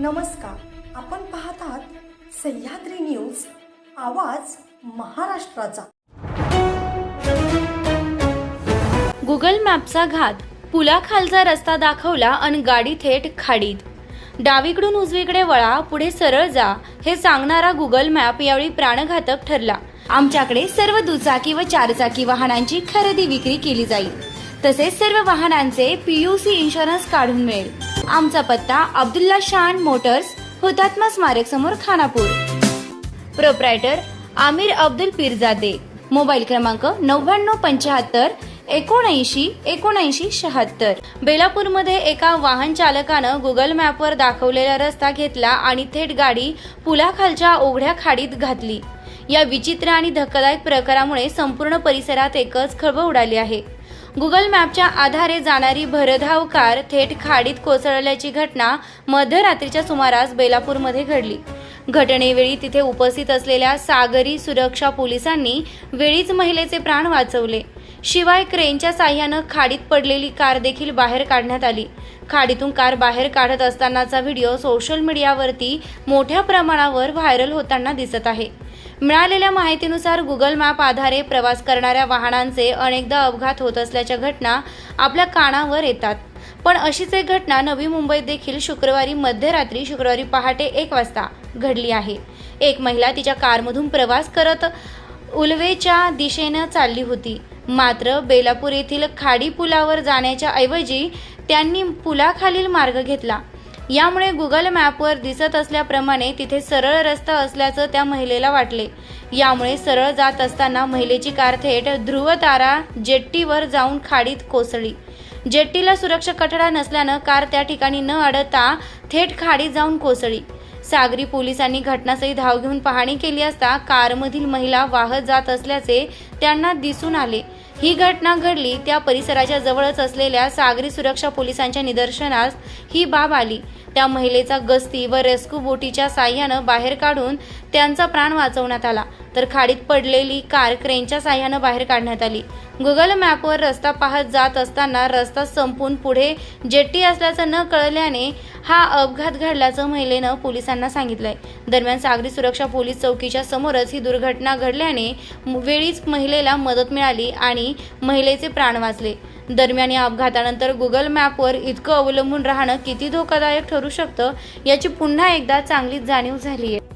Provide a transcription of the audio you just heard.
नमस्कार. आपण पाहत आहात सह्याद्री न्यूज आवाज महाराष्ट्राचा. गुगल मॅपचा घात. पुलाखालचा रस्ता दाखवला आणि गाडी थेट खाडीत. डावीकडून उजवीकडे वळा पुढे सरळ जा हे सांगणारा गुगल मॅप यावेळी प्राणघातक ठरला. आमच्याकडे सर्व दुचाकी व चारचाकी वाहनांची खरेदी विक्री केली जाईल. तसेच सर्व वाहनांचे पीयूसी इन्शुरन्स काढून मिळेल. आमचा पत्ता अब्दुल्ला शान मोटर्स हुतात्मा स्मारक समोर खानापूर. प्रोप्रायटर आमिर अब्दुल पीरजादे. मोबाईल क्रमांक नव्याण्णव पंच्याहत्तर एकोणऐंशी एकोणऐंशी शहात्तर. बेलापूरमध्ये एका वाहन चालकानं गुगल मॅपवर दाखवलेला रस्ता घेतला आणि थेट गाडी पुलाखालच्या ओघड्या खाडीत घातली. या विचित्र आणि धक्कादायक प्रकारामुळे संपूर्ण परिसरात एकच खळबळ उडाली आहे. गुगल मॅपच्या आधारे जाणारी भरधाव कार थेट खाडीत कोसळल्याची घटना मध्यरात्रीच्या सुमारास बेलापूरमध्ये घडली. घटनेवेळी तिथे उपस्थित असलेल्या सागरी सुरक्षा पोलिसांनी वेळीच महिलेचे प्राण वाचवले. शिवाय क्रेनच्या साह्यानं खाडीत पडलेली कार देखील बाहेर काढण्यात आली. खाडीतून कार बाहेर काढत असतानाचा व्हिडिओ सोशल मीडियावरती मोठ्या प्रमाणावर व्हायरल होताना दिसत आहे. मिळालेल्या माहितीनुसार गुगल मॅप आधारे प्रवास करणाऱ्या वाहनांचे अनेकदा अपघात होत असल्याच्या घटना आपल्या कानावर येतात. पण अशीच एक घटना नवी मुंबईत देखील शुक्रवारी मध्यरात्री शुक्रवारी पहाटे एक वाजता घडली आहे. एक महिला तिच्या कारमधून प्रवास करत उलवेच्या दिशेनं चालली होती. मात्र बेलापूर येथील खाडी पुलावर जाण्याच्या ऐवजी त्यांनी पुलाखालील मार्ग घेतला. यामुळे गुगल मॅपवर दिसत असल्याप्रमाणे तिथे सरळ रस्ता असल्याचं त्या महिलेला वाटले. यामुळे सरळ जात असताना महिलेची कार थेट ध्रुवतारा जेट्टीवर जाऊन खाडीत कोसळली. जेट्टीला सुरक्षा कठडा नसल्यानं कार त्या ठिकाणी न अडता थेट खाडीत जाऊन कोसळली. सागरी पोलिसांनी घटनास्थळी धाव घेऊन पाहणी केली असता कारमधील महिला वाहत जात असल्याचे त्यांना दिसून आले. ही घटना घडली त्या परिसराच्या जवळच असलेल्या सागरी सुरक्षा पोलिसांच्या निदर्शनास ही बाब आली. त्या महिलेचा गस्ती व रेस्क्यू बोटीच्या साह्यानं बाहेर काढून त्यांचा प्राण वाचवण्यात आला. तर खाडीत पडलेली कार क्रेनच्या साह्यानं बाहेर काढण्यात आली. गुगल मॅपवर रस्ता पाहत जात असताना रस्ता संपून पुढे जेट्टी असल्याचं न कळल्याने हा अपघात घडल्याचं महिलेनं पोलिसांना सांगितलंय. दरम्यान सागरी सुरक्षा पोलीस चौकीच्या समोरच ही दुर्घटना घडल्याने वेळीच महिलेला मदत मिळाली आणि महिलेचे प्राण वाचले. दरम्यान या अपघातानंतर गुगल मॅपवर इतकं अवलंबून राहणं किती धोकादायक ठरू शकतं याची पुन्हा एकदा चांगलीच जाणीव झाली आहे